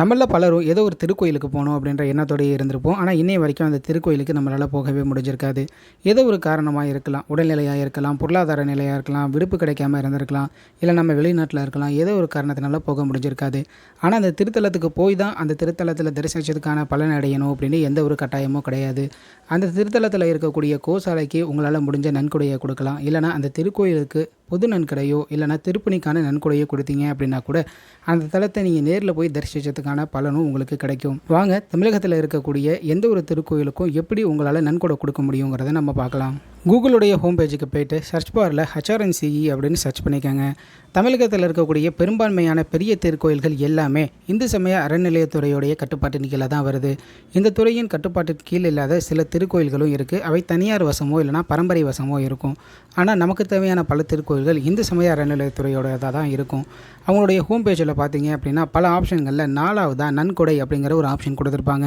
நம்மள பலரும் ஏதோ ஒரு திருக்கோயிலுக்கு போகணும் அப்படின்ற எண்ணத்தோடயே இருந்திருப்போம். ஆனால் இன்னைய வரைக்கும் அந்த திருக்கோயிலுக்கு நம்மளால் போகவே முடிஞ்சிருக்காது. ஏதோ ஒரு காரணமாக இருக்கலாம். உடல்நிலையாக இருக்கலாம் பொருளாதார நிலையாக இருக்கலாம் விடுப்பு கிடைக்காம இருந்திருக்கலாம் இல்லை நம்ம வெளிநாட்டில் இருக்கலாம் ஏதோ ஒரு காரணத்தினால போக முடிஞ்சிருக்காது. ஆனால் அந்த திருத்தலத்துக்கு போய் தான் அந்த திருத்தலத்தில் தரிசிச்சதுக்கான பலன் அடையணும் அப்படின்னு எந்த ஒரு கட்டாயமும் கிடையாது. அந்த திருத்தலத்தில் இருக்கக்கூடிய கோசாலைக்கு உங்களால் முடிஞ்ச நன்கொடையை கொடுக்கலாம். இல்லைனா அந்த திருக்கோயிலுக்கு பொது நன்கொடையோ இல்லைனா திருப்பணிக்கான நன்கொடையோ கொடுத்தீங்க அப்படின்னா கூட அந்த தளத்தை நீங்கள் நேரில் போய் தரிசிச்சதுக்கான பலனும் உங்களுக்கு கிடைக்கும். வாங்க தமிழகத்தில் இருக்கக்கூடிய எந்த ஒரு திருக்கோயிலுக்கும் எப்படி உங்களால் நன்கொடை கொடுக்க முடியுங்கிறத நம்ம பார்க்கலாம். கூகுளுடைய ஹோம் பேஜுக்கு போயிட்டு சர்ச் பாரில் ஹச்ஆர்என்சிஇ அப்படின்னு சர்ச் பண்ணிக்கோங்க. தமிழகத்தில் இருக்கக்கூடிய பெரும்பான்மையான பெரிய திருக்கோயில்கள் எல்லாமே இந்து சமய அறநிலையத்துறையுடைய கட்டுப்பாட்டின் கீழே தான் வருது. இந்த துறையின் கட்டுப்பாட்டின் கீழ் இல்லாத சில திருக்கோயில்களும் இருக்குது அவை தனியார் வசமோ இல்லைனா பரம்பரை வசமோ இருக்கும். ஆனால் நமக்கு தேவையான பல திருக்கோயில்கள் இந்து சமய அறநிலையத்துறையோடதாக தான் இருக்கும். அவங்களுடைய ஹோம் பேஜில் பார்த்தீங்க அப்படின்னா பல ஆப்ஷன்களில் நாலாவதாக நன்கொடை அப்படிங்கிற ஒரு ஆப்ஷன் கொடுத்துருப்பாங்க.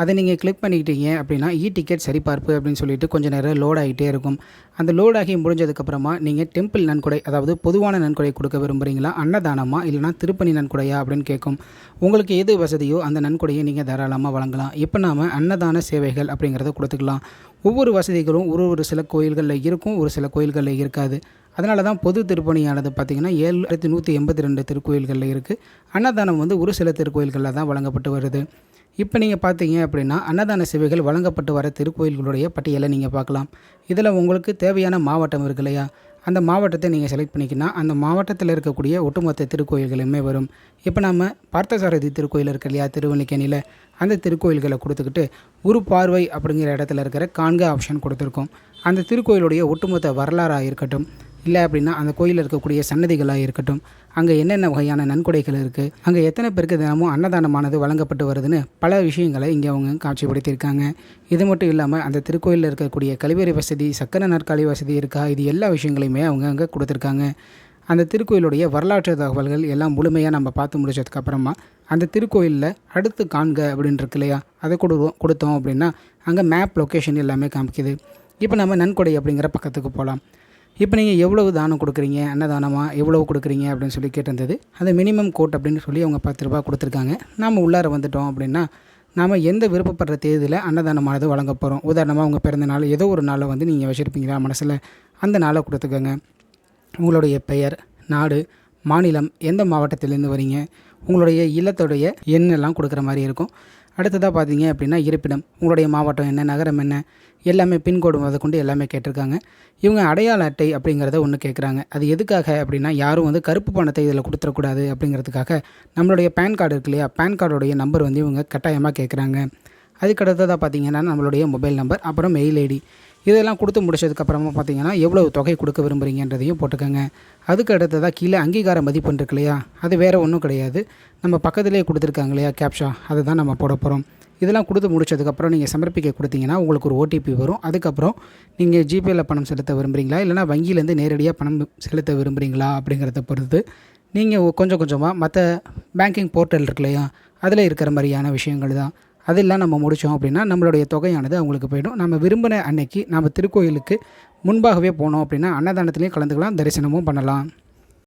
அதை நீங்கள் கிளிக் பண்ணிக்கிட்டீங்க அப்படின்னா இ டிக்கெட் சரிபார்ப்பு அப்படின்னு சொல்லிட்டு கொஞ்சம் நேரம் லோட் ஆகிட்டே இருக்கும். அந்த லோட் ஆகி முடிஞ்சதுக்கப்புறமா நீங்கள் டெம்பிள் நன்கொடை அதாவது பொதுவான நன்கொடை கொடுக்க விரும்புகிறீங்களா அன்னதானமா? இல்லைனா திருப்பணி நன்கொடையா? அப்படின்னு கேட்கும் உங்களுக்கு எது வசதியோ அந்த நன்கொடையை நீங்கள் தாராளமாக வழங்கலாம். இப்போ நாம் அன்னதான சேவைகள் அப்படிங்கிறத கொடுத்துக்கலாம். ஒவ்வொரு வசதிகளும் ஒரு ஒரு சில கோயில்களில் இருக்கும் ஒரு சில கோயில்களில் இருக்காது. அதனால தான் பொது திருப்பணியானது பார்த்திங்கன்னா ஏழாயிரத்தி நூற்றி எண்பத்தி ரெண்டு திருக்கோயில்களில் இருக்குது அன்னதானம் வந்து ஒரு சில திருக்கோயில்களில் தான் வழங்கப்பட்டு வருது. இப்போ நீங்கள் பார்த்தீங்க அப்படின்னா அன்னதான சேவைகள் வழங்கப்பட்டு வர திருக்கோயில்களுடைய பட்டியலை நீங்கள் பார்க்கலாம். இதில் உங்களுக்கு தேவையான மாவட்டம் இருக்கு இல்லையா? அந்த மாவட்டத்தை நீங்கள் செலக்ட் பண்ணிக்கினா அந்த மாவட்டத்தில் இருக்கக்கூடிய ஒட்டுமொத்த திருக்கோயில்களுமே வரும். இப்போ நம்ம பார்த்தசாரதி திருக்கோயில் இருக்கு இல்லையா? திருவல்லிக்கேணியில். அந்த திருக்கோயில்களை கொடுத்துக்கிட்டு ஒரு பார்வை அப்படிங்கிற இடத்துல இருக்கிற காண்க ஆப்ஷன் கொடுத்துருக்கோம். அந்த திருக்கோயிலுடைய ஒட்டுமொத்த வரலாறாக இருக்கட்டும் இல்லை அப்படின்னா அந்த கோயிலில் இருக்கக்கூடிய சன்னதிகளாக இருக்கட்டும் அங்கே என்னென்ன வகையான நன்கொடைகள் இருக்குது அங்கே எத்தனை பேருக்கு தினமும் அன்னதானமானது வழங்கப்பட்டு வருதுன்னு பல விஷயங்களை இங்கே அவங்க காட்சிப்படுத்தியிருக்காங்க. இது மட்டும் இல்லாமல் அந்த திருக்கோயிலில் இருக்கக்கூடிய கழிவறை வசதி சக்கர நாற்காலி வசதி இருக்கா இது எல்லா விஷயங்களையுமே அவங்க அங்கே கொடுத்துருக்காங்க. அந்த திருக்கோயிலுடைய வரலாற்று தகவல்கள் எல்லாம் முழுமையாக நம்ம பார்த்து முடிச்சதுக்கப்புறமா அந்த திருக்கோயிலில் அடுத்து காண்க அப்படின்னு இருக்கு இல்லையா? அதை கொடுவோம் கொடுத்தோம் அப்படின்னா அங்கே மேப் லொக்கேஷன் எல்லாமே காமிக்குது. இப்போ நம்ம நன்கொடை அப்படிங்கிற பக்கத்துக்கு போகலாம் இப்போ நீங்கள் எவ்வளவு தானம் கொடுக்குறீங்க? அன்னதானமாக எவ்வளவு கொடுக்குறீங்க? அப்படின்னு சொல்லி கேட்டிருந்தது. அந்த மினிமம் கோட் அப்படின்னு சொல்லி அவங்க பத்து ரூபா கொடுத்துருக்காங்க. நாம் உள்ளார வந்துட்டோம் அப்படின்னா நாம் எந்த விருப்பப்படுற தேதியில் அன்னதானமானது வழங்க போகிறோம் உதாரணமாக உங்கள் பிறந்த நாள் ஏதோ ஒரு நாளை வந்து நீங்கள் வச்சுருப்பீங்களா மனசில்? அந்த நாளை கொடுத்துக்கோங்க. உங்களுடைய பெயர் நாடு மாநிலம் எந்த மாவட்டத்திலேருந்து வரீங்க? உங்களுடைய இல்லத்துடைய எண்ணெல்லாம் கொடுக்குற மாதிரி இருக்கும். அடுத்ததாக பார்த்தீங்க அப்படின்னா இருப்பிடம். உங்களுடைய மாவட்டம் என்ன நகரம் என்ன எல்லாமே பின்கோடு முத கொண்டு எல்லாமே கேட்டிருக்காங்க. இவங்க அடையாள அட்டை அப்படிங்கிறத ஒன்று கேட்குறாங்க அது எதுக்காக அப்படின்னா யாரும் வந்து கருப்பு பணத்தை இதில் கொடுத்துடக்கூடாது அப்படிங்கிறதுக்காக நம்மளுடைய பேன் கார்டு இருக்கு இல்லையா? பேன் கார்டுடைய நம்பர் வந்து இவங்க கட்டாயமாக கேட்குறாங்க அதுக்கு அடுத்ததாக பார்த்தீங்கன்னா நம்மளுடைய மொபைல் நம்பர் அப்புறம் மெயில் ஐடி இதெல்லாம் கொடுத்து முடிச்சதுக்கப்புறமா பார்த்தீங்கன்னா எவ்வளோ தொகை கொடுக்க விரும்புகிறீங்கன்றதையும் போட்டுக்கோங்க. அதுக்கு அடுத்ததாக கீழே அங்கீகார மதிப்பெண் இருக்கு இல்லையா? அது வேறு ஒன்றும் கிடையாது. நம்ம பக்கத்துலேயே கொடுத்துருக்காங்க இல்லையா கேப்ஷா அதை தான் நம்ம போட போகிறோம் இதெல்லாம் கொடுத்து முடிச்சதுக்கப்புறம் நீங்கள் சமர்ப்பிக்க கொடுத்தீங்கன்னா உங்களுக்கு ஒரு ஓடிபி வரும். அதுக்கப்புறம் நீங்கள் ஜிபேயில் பணம் செலுத்த விரும்புகிறீங்களா இல்லைனா வங்கியிலேருந்து நேரடியாக பணம் செலுத்த விரும்புகிறீங்களா அப்படிங்கிறத பொறுத்து நீங்கள் கொஞ்சம் கொஞ்சமாக மற்ற பேங்கிங் போர்ட்டல் இருக்கு இல்லையா அதில் இருக்கிற மாதிரியான விஷயங்கள் தான். அதெல்லாம் நம்ம முடித்தோம் அப்படின்னா நம்மளுடைய தொகையானது அவங்களுக்கு போயிடும். நம்ம விரும்பின அன்னைக்கு நம்ம திருக்கோயிலுக்கு முன்பாகவே போனோம் அப்படின்னா அன்னதானத்துலேயும் கலந்துக்கலாம் தரிசனமும் பண்ணலாம்.